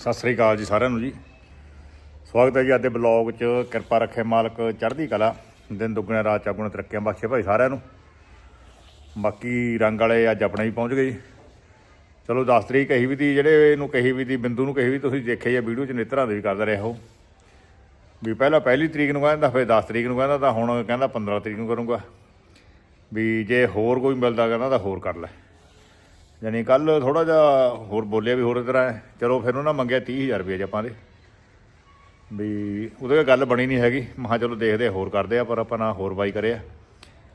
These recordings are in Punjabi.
ਸਤਿ ਸ੍ਰੀ ਅਕਾਲ ਜੀ ਸਾਰਿਆਂ ਨੂੰ ਜੀ। ਸਵਾਗਤ ਹੈ ਜੀ ਅੱਜ ਦੇ ਬਲੌਗ 'ਚ। ਕਿਰਪਾ ਰੱਖੇ ਮਾਲਕ ਚੜ੍ਹਦੀ ਕਲਾ, ਦਿਨ ਦੁੱਗਣੇ, ਰਾਤ ਚੌਗੁਣੇ ਤਰੱਕੀਆਂ ਬਖਸ਼ੇ ਭਾਈ ਸਾਰਿਆਂ ਨੂੰ। ਬਾਕੀ ਰੰਗ ਵਾਲੇ ਅੱਜ ਆਪਣੇ ਹੀ ਪਹੁੰਚ ਗਏ ਜੀ। ਚਲੋ 10 ਤਰੀਕ ਕਹੀ ਵੀ ਦੀ, ਜਿਹੜੇ ਇਹਨੂੰ ਕਹੀ ਵੀ ਦੀ, ਬਿੰਦੂ ਨੂੰ ਕਹੀ ਵੀ, ਤੁਸੀਂ ਦੇਖਿਆ ਜਾਂ ਵੀਡੀਓ 'ਚ ਨੇਤਰਾਂ ਦੇ ਵੀ ਕਰਦੇ ਰਹੇ ਹੋ। ਵੀ ਪਹਿਲਾਂ ਪਹਿਲੀ ਤਰੀਕ ਨੂੰ ਕਹਿੰਦਾ, ਫਿਰ 10 ਤਰੀਕ ਨੂੰ ਕਹਿੰਦਾ, ਤਾਂ ਹੁਣ ਕਹਿੰਦਾ 15 ਤਰੀਕ ਨੂੰ ਕਰੂੰਗਾ। ਵੀ ਜੇ ਹੋਰ ਕੋਈ ਮਿਲਦਾ ਕਹਿੰਦਾ, ਤਾਂ ਹੋਰ ਕਰ ਲੈ। ਯਾਨੀ ਕੱਲ ਥੋੜਾ ਜਿਹਾ ਹੋਰ ਬੋਲਿਆ ਵੀ ਹੋਰ ਤਰ੍ਹਾਂ ਹੈ। ਚਲੋ ਫਿਰ ਉਹਨਾਂ ਮੰਗਿਆ 30000 ਰੁਪਏ ਜਪਾਂ ਦੇ। ਵੀ ਉਹਦੇ ਗੱਲ ਬਣੀ ਨਹੀਂ ਹੈਗੀ। ਮਹਾ ਚਲੋ ਦੇਖਦੇ ਹੋਰ ਕਰਦੇ ਆ ਪਰ ਆਪਾਂ ਨਾ ਹੋਰ ਬਾਈ ਕਰਿਆ।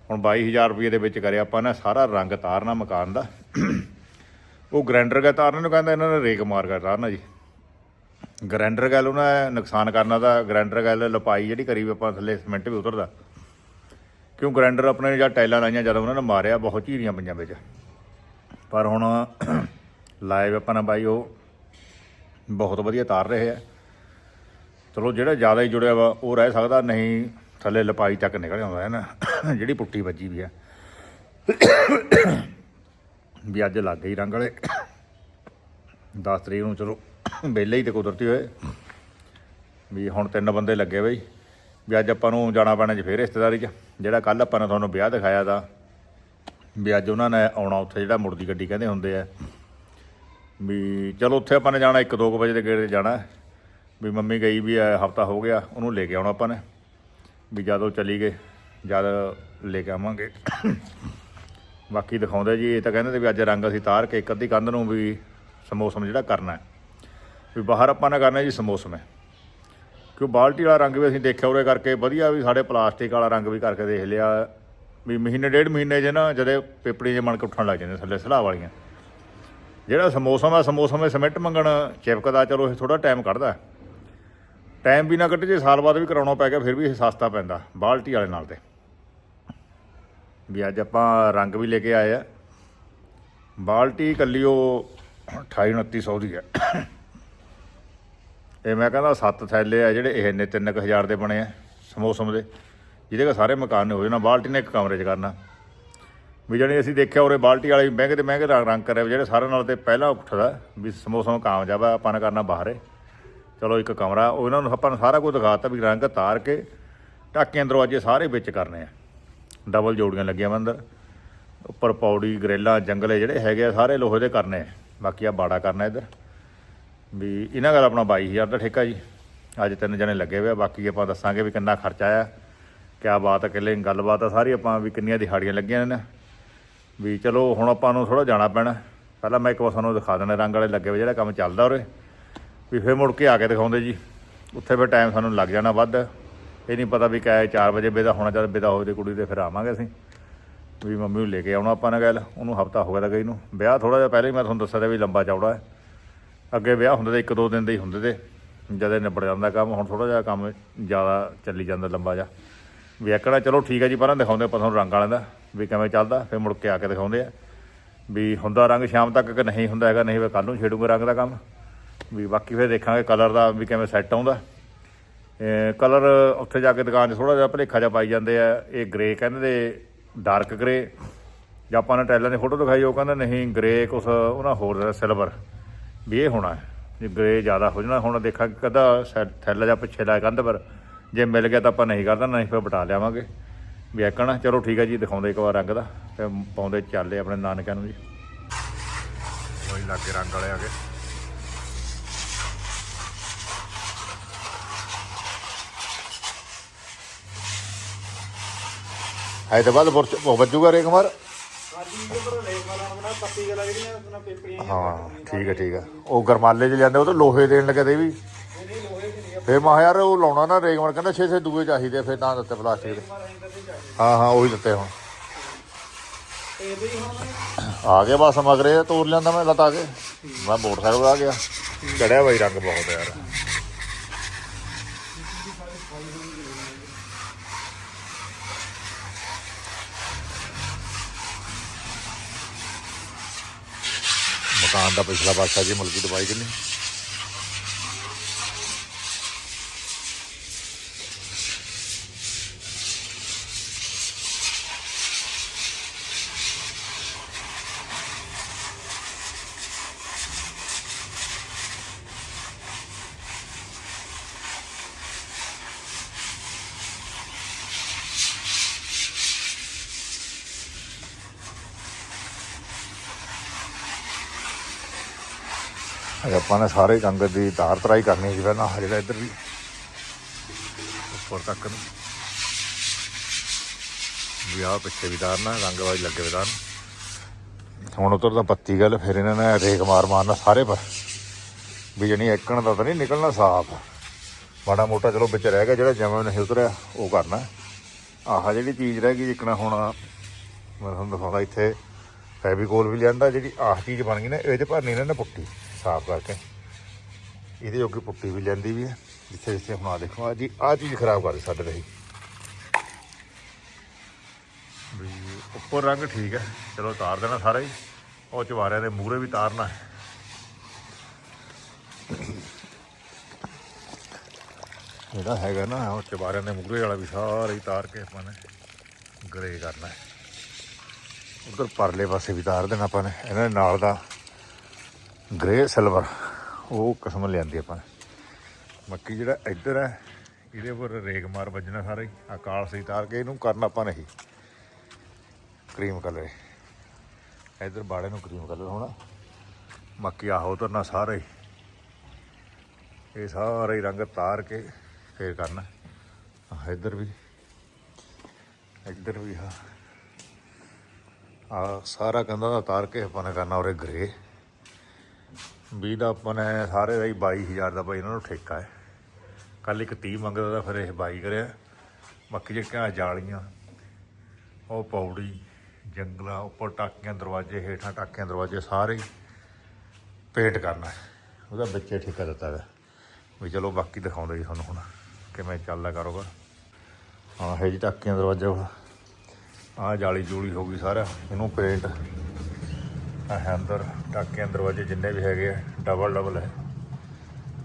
ਹੁਣ 22000 ਰੁਪਏ ਦੇ ਵਿੱਚ ਕਰਿਆ ਆਪਾਂ ਨੇ ਸਾਰਾ ਰੰਗ ਤਾਰਨਾ ਮਕਾਨ ਦਾ। ਉਹ ਗ੍ਰੈਂਡਰ ਦਾ ਤਾਰਨਾ ਨੂੰ ਕਹਿੰਦਾ ਇਹਨਾਂ ਨੇ ਰੇਕ ਮਾਰ ਕੇ ਤਾਰਨਾ ਜੀ। ਗ੍ਰੈਂਡਰ ਗੱਲ ਉਹਨਾਂ ਨੇ ਨੁਕਸਾਨ ਕਰਨਾ ਦਾ, ਗ੍ਰੈਂਡਰ ਗੱਲ ਲਪਾਈ ਜਿਹੜੀ ਕਰੀ ਵੀ ਆਪਾਂ ਥੱਲੇ ਸਿਮੈਂਟ ਵੀ ਉਤਰਦਾ। ਕਿਉਂ ਗ੍ਰੈਂਡਰ ਆਪਣੇ ਜਾਂ ਟਾਈਲਾਂ ਲਾਈਆਂ, ਜਦੋਂ ਉਹਨਾਂ ਨੇ ਮਾਰਿਆ, ਬਹੁਤ ਝੀਰੀਆਂ ਪਈਆਂ ਵਿੱਚ। ਪਰ ਹੁਣ ਲਾਈਵ ਆਪਾਂ ਨਾ ਬਾਈ ਉਹ ਬਹੁਤ ਵਧੀਆ ਤਾਰ ਰਹੇ ਆ। ਚਲੋ ਜਿਹੜਾ ਜ਼ਿਆਦਾ ਹੀ ਜੁੜਿਆ ਵਾ, ਉਹ ਰਹਿ ਸਕਦਾ, ਨਹੀਂ ਥੱਲੇ ਲਪਾਈ ਤੱਕ ਨਿਕਲ ਆਉਂਦਾ ਹੈ ਨਾ। ਜਿਹੜੀ ਪੁੱਟੀ ਵੱਜੀ ਵੀ ਆ। ਵੀ ਅੱਜ ਲੱਗ ਗਈ ਰੰਗ ਵਾਲੇ। 10 ਤਰੀਕ ਨੂੰ ਚਲੋ, ਵਿਹਲੇ ਹੀ ਤੇ ਕੁਦਰਤੀ ਹੋਏ। ਵੀ ਹੁਣ ਤਿੰਨ ਬੰਦੇ ਲੱਗੇ ਬਈ। ਵੀ ਅੱਜ ਆਪਾਂ ਨੂੰ ਜਾਣਾ ਪੈਣਾ ਜੇ ਫੇਰ ਰਿਸ਼ਤੇਦਾਰੀ 'ਚ। ਜਿਹੜਾ ਕੱਲ ਆਪਾਂ ਨੇ ਤੁਹਾਨੂੰ ਵਿਆਹ ਦਿਖਾਇਆ ਦਾ ਵੀ ਅੱਜ ਉਹਨਾਂ ਨੇ ਆਉਣਾ ਉੱਥੇ ਜਿਹੜਾ ਮੁੜਦੀ ਗੱਡੀ ਕਹਿੰਦੇ ਹੁੰਦੇ ਆ। ਵੀ ਚਲੋ ਉੱਥੇ ਆਪਾਂ ਨੇ ਜਾਣਾ 1-2 ਵਜੇ ਦੇ ਗੇੜੇ ਜਾਣਾ। ਵੀ ਮੰਮੀ ਗਈ ਵੀ ਹਫਤਾ ਹੋ ਗਿਆ, ਉਹਨੂੰ ਲੈ ਕੇ ਆਉਣਾ ਆਪਾਂ ਨੇ। ਵੀ ਜਦੋਂ ਚਲੀ ਗਏ, ਜਦ ਲੈ ਕੇ ਆਵਾਂਗੇ। ਬਾਕੀ ਦਿਖਾਉਂਦੇ ਜੀ, ਇਹ ਤਾਂ ਕਹਿੰਦੇ ਤੇ ਵੀ ਅੱਜ ਰੰਗ ਅਸੀਂ ਤਾਰ ਕੇ ਇੱਕ ਅੱਧੀ ਕੰਧ ਨੂੰ ਵੀ ਸਮੋਸਮ ਜਿਹੜਾ ਕਰਨਾ ਵੀ ਬਾਹਰ ਆਪਾਂ ਨੇ ਕਰਨਾ ਜੀ ਸਮੋਸਮ ਹੈ। ਕਿਉਂ ਬਾਲਟੀ ਵਾਲਾ ਰੰਗ ਵੀ ਅਸੀਂ ਦੇਖਿਆ ਉਰੇ ਕਰਕੇ ਵਧੀਆ ਵੀ ਸਾਡੇ ਪਲਾਸਟਿਕ ਵਾਲਾ ਰੰਗ ਵੀ ਕਰਕੇ ਦੇਖ ਲਿਆ। ਵੀ ਮਹੀਨੇ, ਡੇਢ ਮਹੀਨੇ ਜੇ ਨਾ ਜਦੇ ਪੇਪੜੀ ਜੇ ਮਣ ਕੇ ਉੱਠਣ ਲੱਗ ਜਾਂਦੇ ਥੱਲੇ ਸਲਾਹ ਵਾਲੀਆਂ। ਜਿਹੜਾ ਸਮੋਸਾ ਆ ਸਮੋਸਾ ਵਿੱਚ ਸਿਮੈਂਟ ਮੰਗਣ ਚਿਪਕਦਾ ਚਲੋ ਇਹ ਥੋੜਾ ਟਾਈਮ ਕੱਢਦਾ। ਟਾਈਮ ਵੀ ਨਾ ਕੱਢੇ, ਜੇ ਸਾਲ ਬਾਅਦ ਵੀ ਕਰਾਉਣਾ ਪੈ ਗਿਆ, ਫਿਰ ਵੀ ਇਹ ਸਸਤਾ ਪੈਂਦਾ, ਬਾਲਟੀ ਵਾਲੇ ਨਾਲ ਤੇ। ਵੀ ਅੱਜ ਆਪਾਂ ਰੰਗ ਵੀ ਲੈ ਕੇ ਆਏ ਆ। ਬਾਲਟੀ ਇਕੱਲੀ ਉਹ 28 2900 ਦੀ ਹੈ ਇਹ ਮੈਂ ਕਹਿੰਦਾ ਸੱਤ ਥੈਲੇ ਆ ਜਿਹੜੇ ਇਹ ਨੇ 3000 ਦੇ ਬਣੇ ਆ ਸਮੋਸਮ ਦੇ। ਜਿਹਦੇ ਕਾ ਸਾਰੇ ਮਕਾਨ ਨੇ ਹੋ ਜਾਣਾ ਬਾਲਟੀ ਨੇ ਇੱਕ ਕਮਰੇ 'ਚ ਕਰਨਾ। ਵੀ ਜਿਹੜੇ ਅਸੀਂ ਦੇਖਿਆ ਉਰੇ ਬਾਲਟੀ ਵਾਲੇ ਮਹਿੰਗੇ ਤੇ ਮਹਿੰਗੇ ਰੰਗ ਕਰਿਆ ਜਿਹੜੇ ਸਾਰਿਆਂ ਨਾਲ ਤੇ ਪਹਿਲਾਂ ਉੱਠਦਾ, ਵੀ ਸਮੋਸਮ ਕਾਮਯਾਬ ਆ, ਆਪਾਂ ਨੇ ਕਰਨਾ ਬਾਹਰੇ। ਚਲੋ ਇੱਕ ਕਮਰਾ, ਉਹਨਾਂ ਨੂੰ ਆਪਾਂ ਨੂੰ ਸਾਰਾ ਕੁਝ ਦਿਖਾਤਾ ਵੀ ਰੰਗ ਤਾਰ ਕੇ ਟਾਕੀਆਂ ਦਰਵਾਜ਼ੇ ਸਾਰੇ ਵਿੱਚ ਕਰਨੇ ਆ। ਡਬਲ ਜੋੜੀਆਂ ਲੱਗੀਆਂ ਵਾ ਅੰਦਰ। ਉੱਪਰ ਪੌੜੀ, ਗਰੇਲਾ, ਜੰਗਲੇ ਜਿਹੜੇ ਹੈਗੇ ਆ, ਸਾਰੇ ਲੋਹੇ ਦੇ ਕਰਨੇ ਆ। ਬਾਕੀ ਆ ਬਾੜਾ ਕਰਨਾ ਇੱਧਰ। ਵੀ ਇਹਨਾਂ ਗੱਲ ਆਪਣਾ 22000 ਦਾ ਠੇਕਾ ਜੀ। ਅੱਜ ਤਿੰਨ ਜਣੇ ਲੱਗੇ ਹੋਏ ਆ, ਬਾਕੀ ਆਪਾਂ ਦੱਸਾਂਗੇ ਵੀ ਕਿੰਨਾ ਖਰਚਾ ਆਇਆ। ਕਿਆ ਬਾਤ ਹੈ ਕਿੱਲੇ ਗੱਲਬਾਤ ਆ, ਸਾਰੀ ਆਪਾਂ ਵੀ ਕਿੰਨੀਆਂ ਦਿਹਾੜੀਆਂ ਲੱਗੀਆਂ ਨੇ ਵੀ ਚਲੋ, ਹੁਣ ਆਪਾਂ ਨੂੰ ਥੋੜਾ ਜਾਣਾ ਪੈਣਾ। ਪਹਿਲਾਂ ਮੈਂ ਇੱਕ ਵਾਰ ਤੁਹਾਨੂੰ ਦਿਖਾ ਦੇਣਾ ਰੰਗ ਵਾਲੇ ਲੱਗੇ ਹੋਏ ਜਿਹੜਾ ਕੰਮ ਚੱਲਦਾ ਉਰੇ। ਵੀ ਫਿਰ ਮੁੜ ਕੇ ਆ ਕੇ ਦਿਖਾਉਂਦੇ ਜੀ। ਉੱਥੇ ਫਿਰ ਟਾਈਮ ਸਾਨੂੰ ਲੱਗ ਜਾਣਾ ਵੱਧ। ਇਹ ਨਹੀਂ ਪਤਾ ਵੀ ਕਿਆ 4 ਵਜੇ ਵਿਦਾ ਹੋਣਾ, ਜਦ ਵਿਦਾ ਹੋਵੇ ਤੇ ਕੁੜੀ ਦੇ ਫਿਰ ਆਵਾਂਗੇ ਅਸੀਂ। ਵੀ ਮੰਮੀ ਨੂੰ ਲੈ ਕੇ ਆਉਣਾ ਆਪਾਂ ਨੇ ਗੱਲ, ਉਹਨੂੰ ਹਫਤਾ ਹੋ ਗਿਆ ਤਾਂ ਗਈ ਨੂੰ। ਵਿਆਹ ਥੋੜਾ ਜਿਹਾ ਪਹਿਲਾਂ ਹੀ ਮੈਂ ਤੁਹਾਨੂੰ ਦੱਸਿਆ ਤਾ ਵੀ ਲੰਬਾ ਚੌੜਾ ਹੈ। ਅੱਗੇ ਵਿਆਹ ਹੁੰਦੇ ਤੇ ਇੱਕ ਦੋ ਦਿਨ ਦੇ ਹੀ ਹੁੰਦੇ ਤੇ, ਜਦੇ ਨਿਬੜ ਜਾਂਦਾ ਕੰਮ, ਹੁਣ ਥੋੜਾ ਜਿਹਾ ਕੰਮ ਜ਼ਿਆਦਾ ਚੱਲੀ ਜਾਂਦਾ ਲੰਬਾ ਜਿਹਾ। ਵੀ ਐਕੜਾ ਚਲੋ ਠੀਕ ਹੈ ਜੀ, ਪਹਿਲਾਂ ਦਿਖਾਉਂਦੇ ਆਪਾਂ ਤੁਹਾਨੂੰ ਰੰਗ ਵਾਲਿਆਂ ਦਾ, ਵੀ ਕਿਵੇਂ ਚੱਲਦਾ, ਫਿਰ ਮੁੜ ਕੇ ਆ ਕੇ ਦਿਖਾਉਂਦੇ ਆ। ਵੀ ਹੁੰਦਾ ਰੰਗ ਸ਼ਾਮ ਤੱਕ ਕਿ ਨਹੀਂ ਹੁੰਦਾ ਹੈਗਾ, ਨਹੀਂ ਫਿਰ ਕੱਲ ਨੂੰ ਛੇੜੂਗੇ ਰੰਗ ਦਾ ਕੰਮ। ਵੀ ਬਾਕੀ ਫਿਰ ਦੇਖਾਂਗੇ ਕਲਰ ਦਾ ਵੀ ਕਿਵੇਂ ਸੈੱਟ ਆਉਂਦਾ। ਕਲਰ ਉੱਥੇ ਜਾ ਕੇ ਦੁਕਾਨ 'ਚ ਥੋੜਾ ਜਿਹਾ ਭਲੇਖਾ ਜਿਹਾ ਪਾਈ ਜਾਂਦੇ ਆ, ਇਹ ਗ੍ਰੇ ਕਹਿੰਦੇ ਡਾਰਕ ਗ੍ਰੇ ਜਾਂ ਆਪਾਂ ਨੇ ਟਾਈਲਾਂ ਦੀ ਫੋਟੋ ਦਿਖਾਈ, ਉਹ ਕਹਿੰਦਾ ਨਹੀਂ ਗ੍ਰੇ ਕੁਛ ਉਹਨਾਂ ਹੋਰ ਦਾ ਸਿਲਵਰ ਵੀ ਇਹ ਹੋਣਾ, ਜੇ ਗ੍ਰੇ ਜ਼ਿਆਦਾ ਹੋ ਜਾਣਾ, ਹੁਣ ਦੇਖਾਂਗੇ ਕਦਾ ਥੈਲਾ ਜਾਂ ਪਿੱਛੇ ਲਾਇਆ ਕੰਧ ਪਰ। ਜੇ ਮਿਲ ਗਿਆ ਤਾਂ ਆਪਾਂ ਨਹੀਂ ਕਰਦਾ ਨਹੀਂ ਫਿਰ ਬਟਾ ਲਿਆਵਾਂਗੇ। ਵੀ ਐਕਣਾ ਚਲੋ ਠੀਕ ਹੈ ਜੀ ਦਿਖਾਉਂਦੇ ਇੱਕ ਵਾਰ ਰੰਗ ਦਾ। ਤੇ ਪਾਉਂਦੇ ਚੱਲੇ ਆਪਣੇ ਨਾਨਕਿਆਂ ਨੂੰ ਜੀ। ਉਹੀ ਲੱਗੇ ਰੰਗ ਵਾਲੇ ਆ ਗਏ। ਹੈ ਤਾਂ ਬਾਅਦ ਬੁਰਚ ਉਹ ਵੱਜੂਗਾ ਰੇ ਕੁਮਾਰ ਹਾਂ ਠੀਕ ਹੈ ਠੀਕ ਹੈ ਉਹ ਗਰਮਾਲੇ ਚ ਜਾਂਦੇ ਉਹ ਤਾਂ ਲੋਹੇ ਦੇਣ ਲੱਗੇ ਤੇ ਵੀ। ਫੇ ਮਾ ਯਾਰ ਉਹ ਲਾਉਣਾ ਨਾ ਰੇਗਮਰ ਕਹਿੰਦਾ ਛੇ ਛੇ ਦੂਏ ਚਾਹੀਦੇ ਫੇ ਤਾਂ ਦਿੱਤੇ ਪਲਾਸਟਿਕ ਦੇ। ਹਾਂ ਹਾਂ, ਉਹੀ ਦਿੱਤੇ ਹੁਣ। ਆ ਗਿਆ ਬਸ ਮਗਰੇ ਤੋੜ ਲਿਆਂਦਾ ਮੈਂ ਲਤਾ ਕੇ। ਮੈਂ ਮੋਟਰਸਾਈਕਲ ਆ ਗਿਆ। ਚੜਿਆ ਬਾਈ ਰੰਗ ਬਹੁਤ ਯਾਰ। ਮਕਾਨ ਦਾ ਪਿਛਲਾ ਪਾਸਾ ਜੀ ਮੁਲਕੀ ਦਵਾਈ ਕਿੰਨੀ? ਅੱਜ ਆਪਾਂ ਨੇ ਸਾਰੇ ਰੰਗ ਦੀ ਤਾਰ ਤਰਾਈ ਕਰਨੀ ਸੀ ਪਹਿਲਾਂ ਆਹ ਜਿਹੜਾ ਇੱਧਰ ਵੀ। ਉੱਪਰ ਤੱਕ ਨੂੰ। ਵਿਆਹ ਪਿੱਛੇ ਵੀ ਤਾਰਨਾ ਨਾ ਲੱਗੇ ਵੇ ਤਾਰ ਹੁਣ ਉਧਰ ਤਾਂ ਪੱਤੀ ਗੱਲ, ਫਿਰ ਇਹਨਾਂ ਨੇ ਰੇਕ ਮਾਰ ਮਾਰਨਾ ਸਾਰੇ ਪਰ। ਵੀ ਜਣੀ ਇੱਕਣ ਦਾ ਤਾਂ ਨਹੀਂ ਨਿਕਲਣਾ ਸਾਫ਼। ਮਾੜਾ ਮੋਟਾ ਚਲੋ ਵਿੱਚ ਰਹਿ ਗਿਆ, ਜਿਹੜਾ ਜਮਾ ਨਹੀਂ ਉਤਰਿਆ, ਉਹ ਕਰਨਾ। ਆਹ ਜਿਹੜੀ ਚੀਜ਼ ਰਹਿ ਗਈ ਜਿੱਕਣਾ ਹੁਣ, ਮੈਂ ਤੁਹਾਨੂੰ ਦਿਖਾਉਂਦਾ ਇੱਥੇ, ਫੈਬੀਕੋਲ ਵੀ ਲਿਆਂਦਾ, ਜਿਹੜੀ ਆਹ ਚੀਜ਼ ਬਣ ਗਈ ਨਾ ਇਹ 'ਚ ਭਰਨੀ ਇਹਨਾਂ ਨੇ ਪੁੱਟੀ। ਸਾਫ਼ ਕਰਕੇ। ਇਹਦੇ ਜੋਗੀ ਪੁੱਟੀ ਵੀ ਲੈਂਦੀ ਵੀ ਹੈ। ਜਿੱਥੇ ਜਿੱਥੇ ਹੁਣ ਆ ਦੇਖੋ ਆ ਜੀ, ਆਹ ਚੀਜ਼ ਖਰਾਬ ਕਰ ਛੱਡ ਰਹੀ ਵੀ ਉੱਪਰ ਰੰਗ ਠੀਕ ਹੈ। ਚਲੋ ਤਾਰ ਦੇਣਾ ਸਾਰਾ ਹੀ। ਉਹ ਚਵਾਰਿਆਂ ਦੇ ਮੂਹਰੇ ਵੀ ਤਾਰਨਾ ਜਿਹੜਾ ਹੈਗਾ ਨਾ, ਉਹ ਚਵਾਰਿਆਂ ਦੇ ਮੂਹਰੇ ਵਾਲਾ ਵੀ ਸਾਰਾ ਹੀ ਤਾਰ ਕੇ ਆਪਾਂ ਨੇ ਗਰੇ ਕਰਨਾ ਹੈ। ਉਧਰ ਪਰਲੇ ਪਾਸੇ ਵੀ ਤਾਰ ਦੇਣਾ ਆਪਾਂ ਨੇ। ਇਹਨਾਂ ਦੇ ਨਾਲ ਦਾ ਗ੍ਰੇ ਸਿਲਵਰ ਉਹ ਕਿਸਮ ਲਿਆਂਦੀ ਆਪਾਂ ਨੇ। ਮੱਕੀ ਜਿਹੜਾ ਇੱਧਰ ਹੈ, ਇਹਦੇ ਉੱਪਰ ਰੇਗਮਾਰ ਵੱਜਣਾ ਸਾਰੇ। ਹੀ ਆ ਕਾਲ ਸਹੀ ਤਾਰ ਕੇ ਇਹਨੂੰ ਕਰਨਾ ਆਪਾਂ ਨਹੀਂ ਕਰੀਮ ਕਲਰ ਇੱਧਰ ਬਾੜੇ ਨੂੰ ਕਰੀਮ ਕਲਰ ਹੋਣਾ। ਮੱਕੀ ਆਹੋ ਉਤਰਨਾ ਸਾਰੇ। ਹੀ ਇਹ ਸਾਰੇ ਹੀ ਰੰਗ ਤਾਰ ਕੇ ਫੇਰ ਕਰਨਾ। ਆਹ ਇੱਧਰ ਵੀ। ਇੱਧਰ ਵੀ ਹਾਂ ਆ ਸਾਰਾ ਕੰਧਾਂ ਦਾ ਤਾਰ ਕੇ ਆਪਾਂ ਨੇ ਕਰਨਾ ਉਰੇ ਗ੍ਰੇ ਵੀ ਦਾ ਆਪਾਂ ਨੇ ਸਾਰੇ ਦਾ ਹੀ 22000 ਦਾ ਭਾਈ ਇਹਨਾਂ ਨੂੰ ਠੇਕਾ ਹੈ। ਕੱਲ ਇੱਕ 30 ਮੰਗਦਾ ਤਾਂ ਫਿਰ ਇਹ 22 ਕਰਿਆ। ਬਾਕੀ ਜਿਹੜੀਆਂ ਜਾਲੀਆਂ, ਉਹ ਪੌੜੀ, ਜੰਗਲਾ, ਉੱਪਰ ਟਾਕੀਆਂ, ਦਰਵਾਜ਼ੇ ਹੇਠਾਂ ਟਾਕੀਆਂ, ਦਰਵਾਜ਼ੇ ਸਾਰੇ ਪੇਂਟ ਕਰਨਾ ਉਹਦਾ ਵਿੱਚੇ ਠੇਕਾ ਦਿੱਤਾ ਹੈ ਵੀ ਚਲੋ ਬਾਕੀ ਦਿਖਾਉਂਦੇ ਜੀ ਤੁਹਾਨੂੰ ਹੁਣ ਕਿਵੇਂ ਚੱਲਦਾ ਕਾਰੋਬਾਰ। ਹਾਂ ਹੈ ਜੀ ਟਾਕੀਆਂ, ਦਰਵਾਜ਼ਾ ਆਹ ਜਾਲੀ ਜੂਲੀ ਹੋ ਗਈ ਸਾਰਾ। ਇਹਨੂੰ ਪੇਂਟ ਹੈ ਅੰਦਰ ਟਾਕਿਆਂ ਦਰਵਾਜ਼ੇ ਜਿੰਨੇ ਵੀ ਹੈਗੇ ਆ ਡਬਲ ਡਬਲ ਹੈ।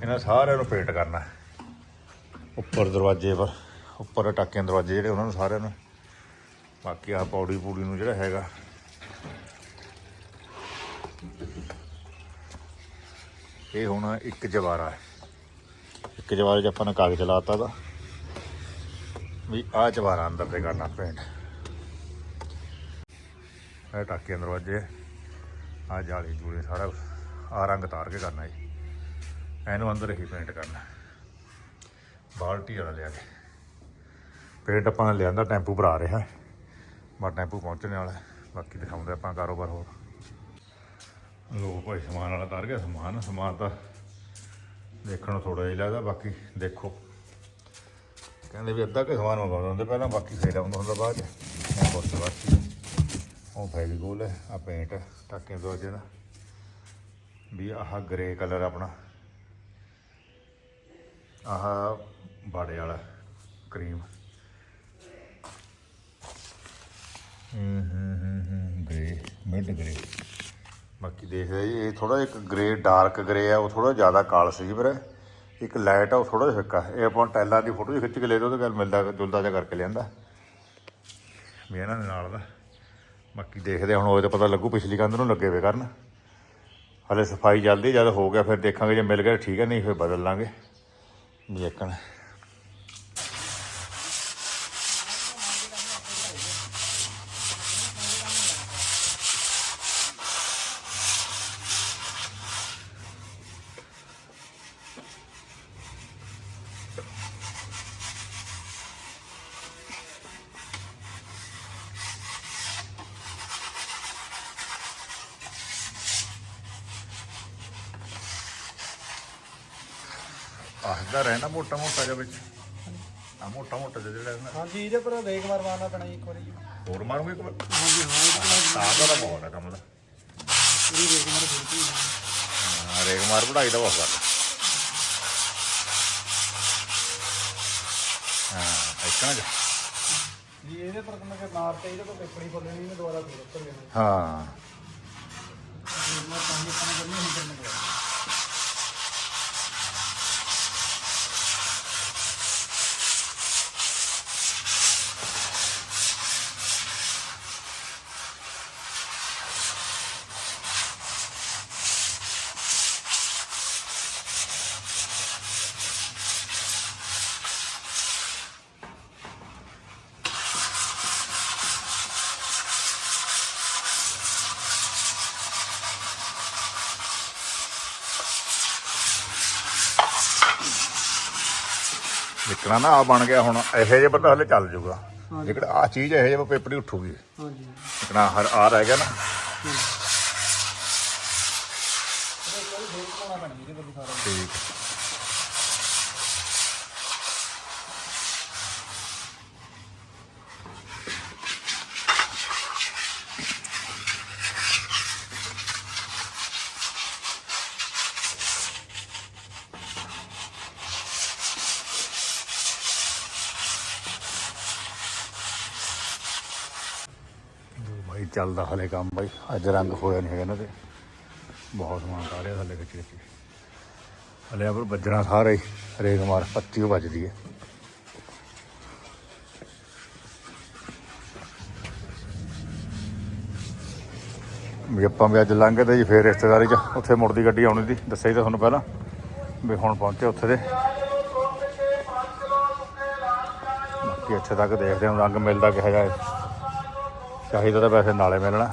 ਇਹਨਾਂ ਸਾਰਿਆਂ ਨੂੰ ਪੇਂਟ ਕਰਨਾ ਉੱਪਰ ਦਰਵਾਜ਼ੇ ਪਰ, ਉੱਪਰ ਟਾਕਿਆਂ ਦਰਵਾਜ਼ੇ ਜਿਹੜੇ ਉਹਨਾਂ ਨੂੰ ਸਾਰਿਆਂ ਨੂੰ। ਬਾਕੀ ਆ ਪੌੜੀ ਪੂੜੀ ਨੂੰ ਜਿਹੜਾ ਹੈਗਾ। ਇਹ ਹੁਣ ਇੱਕ ਜਵਾਰਾ ਹੈ। ਇੱਕ ਜਵਾਰੇ 'ਚ ਆਪਾਂ ਨੇ ਕਾਗਜ਼ ਲਾਤਾ ਦਾ ਵੀ ਆ ਜਵਾਰਾ ਅੰਦਰ ਤੇ ਕਰਨਾ ਪੇਂਟ ਇਹ ਟਾਕੀਆਂ ਦਰਵਾਜ਼ੇ ਆ ਜਾਲੇ ਜੂਲੇ ਸਾਰਾ ਆ ਰੰਗ ਤਾਰ ਕੇ ਕਰਨਾ ਜੀ। ਇਹਨੂੰ ਅੰਦਰ ਹੀ ਪੇਂਟ ਕਰਨਾ। ਬਾਲਟੀ ਵਾਲਾ ਲਿਆ ਕੇ। ਪੇਂਟ ਆਪਾਂ ਲਿਆਂਦਾ ਟੈਂਪੂ ਭਰਾ ਰਿਹਾ। ਬਾ ਟੈਂਪੂ ਪਹੁੰਚਣ ਵਾਲਾ। ਬਾਕੀ ਦਿਖਾਉਂਦੇ ਆਪਾਂ ਕਾਰੋਬਾਰ ਹੋਰ। ਲੋ ਭਾਈ, ਸਮਾਨ ਵਾਲਾ ਤਾਰ ਗਿਆ। ਸਮਾਨ ਸਮਾਨ ਤਾਂ ਦੇਖਣ ਨੂੰ ਥੋੜਾ ਜਿਹਾ ਲੱਗਦਾ। ਬਾਕੀ ਦੇਖੋ। ਕਹਿੰਦੇ ਵੀ ਅੱਧਾ ਕੁ ਸਮਾਨ ਮੰਗਾਉਂਦੇ ਹੁੰਦੇ ਪਹਿਲਾਂ ਬਾਕੀ ਫੇਰ ਆਉਂਦਾ ਹੁੰਦਾ ਬਾਅਦ ਚ। ਇਹ ਬਹੁਤ ਬਾਕੀ ਉਹ ਫੈਵੀਕੋਲ ਹੈ ਆ ਪੇਂਟ ਟਾਕਿਆਂ ਤੋਂ ਜਿਹੜਾ ਵੀ ਆਹ ਗ੍ਰੇ ਕਲਰ ਆਪਣਾ। ਆਹ ਬਾੜੇ ਵਾਲਾ ਕਰੀਮ ਹੂੰ ਹੂੰ ਹੂੰ ਹੂੰ ਗ੍ਰੇ ਮਿਡ ਗ੍ਰੇ ਬਾਕੀ ਦੇਖਦੇ ਜੀ, ਇਹ ਥੋੜਾ ਇੱਕ ਗ੍ਰੇ ਡਾਰਕ ਗ੍ਰੇ ਆ, ਉਹ ਥੋੜਾ ਜ਼ਿਆਦਾ ਕਾਲ ਸੀ ਪਰ ਇੱਕ ਲਾਈਟ ਆ, ਉਹ ਥੋੜਾ ਜਿਹਾ ਫਿੱਕਾ ਇਹ ਆਪਾਂ ਟੈਲਾਂ ਦੀ ਫੋਟੋ ਖਿੱਚ ਕੇ ਲੈ ਲਓ ਤੇ ਗੱਲ ਮਿਲਦਾ, ਜੁਲਦਾ ਜਿਹਾ ਕਰਕੇ ਲਿਆਂਦਾ। ਵੀ ਇਹਨਾਂ ਦੇ ਨਾਲ ਦਾ। ਬਾਕੀ ਦੇਖਦੇ ਹੁਣ ਉਹ ਤਾਂ ਪਤਾ ਲੱਗੂ ਪਿਛਲੀ ਕੰਧ ਨੂੰ ਲੱਗੇ ਵੇ ਕਰਨ। ਹਲੇ ਸਫ਼ਾਈ ਚੱਲਦੀ ਜਦ ਹੋ ਗਿਆ ਫਿਰ ਦੇਖਾਂਗੇ, ਜੇ ਮਿਲ ਗਿਆ ਠੀਕ ਹੈ ਨਹੀਂ ਫਿਰ ਬਦਲ ਲਾਂਗੇ। ਵੀ ਇੱਕਣ ਆਹਦਾ ਰਹਿਣਾ ਮੋਟਾ ਮੋਟਾ ਜਿਹਾ ਵਿੱਚ। ਆ ਮੋਟਾ ਮੋਟਾ ਜਿਹਾ ਜਿਹੜਾ ਰਹਿਣਾ ਹਾਂਜੀ ਇਹਦੇ ਪਰ ਰੇਕ ਮਾਰ ਮਾਰਨਾ ਪੈਣਾ ਜੀ ਇੱਕ ਵਾਰੀ ਹੋਰ ਮਾਰੂਗੇ ਇੱਕ ਵਾਰ? ਹਾਂਜੀ ਹਾਂ ਸਾਹ ਦਾ ਬਹੁਤ ਹੈ ਕੰਮ ਦਾ। ਪੂਰੀ ਰੇਕ ਮਾਰ ਦਿੱਤੀ ਹਾਂ, ਰੇਗ ਮਾਰ ਵਢਾਈ ਦਾ ਬਹੁਤ ਹਾਂ ਇੱਕਣਾ ਜਾ। ਜੀ ਇਹਦੇ ਪਰ ਮੈਂ ਕਿ ਮਾਰ ਤੇ ਇਹਦੇ ਕੋਲ ਪੇਪੜੀ ਫੁੱਲਣੀ ਨੇ ਦੁਬਾਰਾ ਫੇਰ ਉੱਪਰ ਲੈਣਾ। ਹਾਂ। ਮੈਂ ਪਾਣੀ ਪਾਣੀ ਕਰਨੀ ਹੁਣ ਕਰਨਾ ਵਿਕਣਾ ਨਾ ਆ ਬਣ ਗਿਆ ਹੁਣ ਇਹੋ ਜਿਹੇ ਬੰਦਾ ਹਲੇ ਚੱਲ ਹਾਂਜੀ। ਲੇਕਿਨ ਆ ਚੀਜ਼ ਇਹੋ ਜਿਹੇ ਪੇਪਰ ਹੀ ਉੱਠੂਗੀ। ਹਾਂਜੀ। ਵਿਕਣਾ ਹਰ ਆ ਰਹਿ ਗਿਆ ਨਾ। ਠੀਕ ਭਾਈ ਚੱਲਦਾ ਹਲੇ ਕੰਮ ਬਾਈ। ਅੱਜ ਰੰਗ ਹੋਇਆ ਨਹੀਂ ਹੈਗਾ ਇਹਨਾਂ ਤੇ ਬਹੁਤ ਸਮਾਨ ਆ ਰਿਹਾ ਥੱਲੇ ਖਿੱਚ ਖਿੱਚ ਹਲੇ ਆ ਪਰ ਵੱਜਣਾ ਸਾਰੇ ਹੀ। ਹਰੇਕ ਮਾਰ ਪੱਤੀ ਉਹ ਵੱਜਦੀ ਹੈ। ਵੀ ਆਪਾਂ ਵੀ ਅੱਜ ਲੰਘੇ ਤੇ ਜੀ ਫੇਰ ਰਿਸ਼ਤੇਦਾਰੀ ਚ। ਉੱਥੇ ਮੁੜਦੀ ਗੱਡੀ ਆਉਣੀ ਦੀ। ਦੱਸਿਆ ਤਾਂ ਤੁਹਾਨੂੰ ਪਹਿਲਾਂ ਵੀ ਹੁਣ ਪਹੁੰਚੇ ਉੱਥੇ ਦੇ। ਬਾਕੀ ਇੱਥੇ ਤੱਕ ਦੇਖਦੇ ਹਾਂ, ਰੰਗ ਮਿਲਦਾ ਕਿਹੋ ਜਿਹਾ ਚਾਹੀਦਾ ਤਾਂ ਵੈਸੇ ਨਾਲੇ ਮਿਲਣਾ।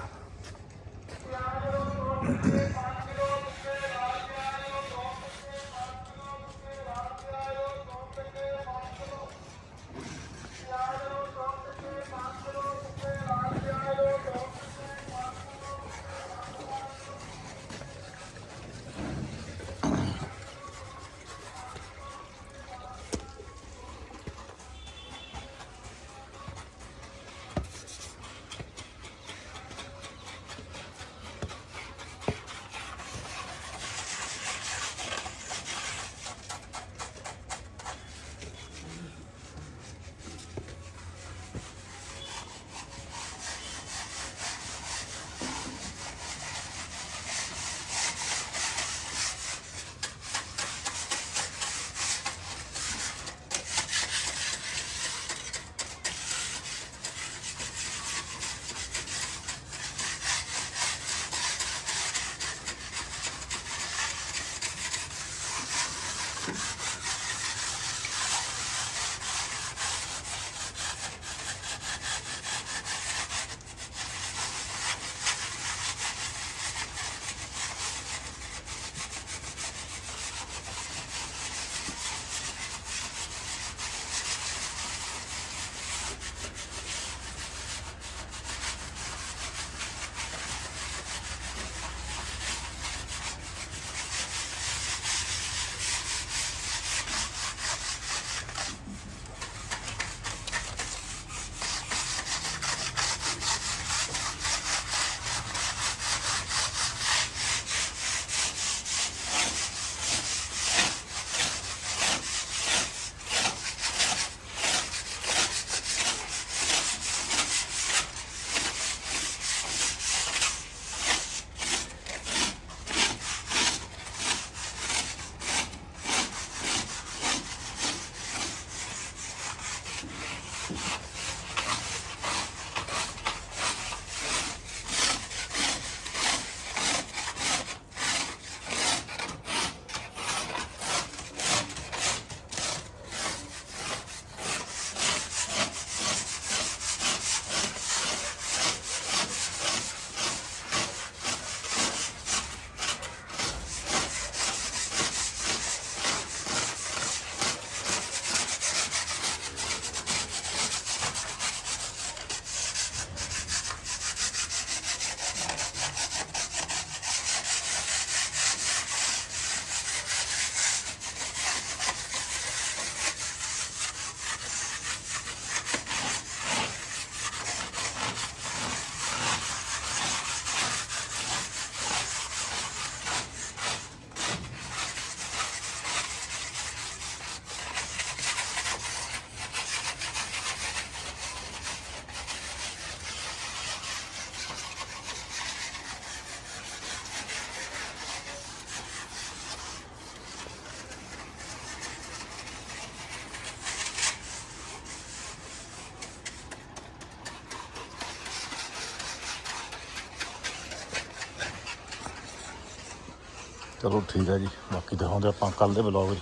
ਚਲੋ ਠੀਕ ਹੈ ਜੀ। ਬਾਕੀ ਦਿਖਾਉਂਦੇ ਆਪਾਂ ਕੱਲ ਦੇ ਵਲੌਗ 'ਚ।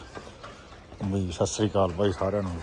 ਵੀ ਸਤਿ ਸ੍ਰੀ ਅਕਾਲ ਭਾਈ ਸਾਰਿਆਂ ਨੂੰ।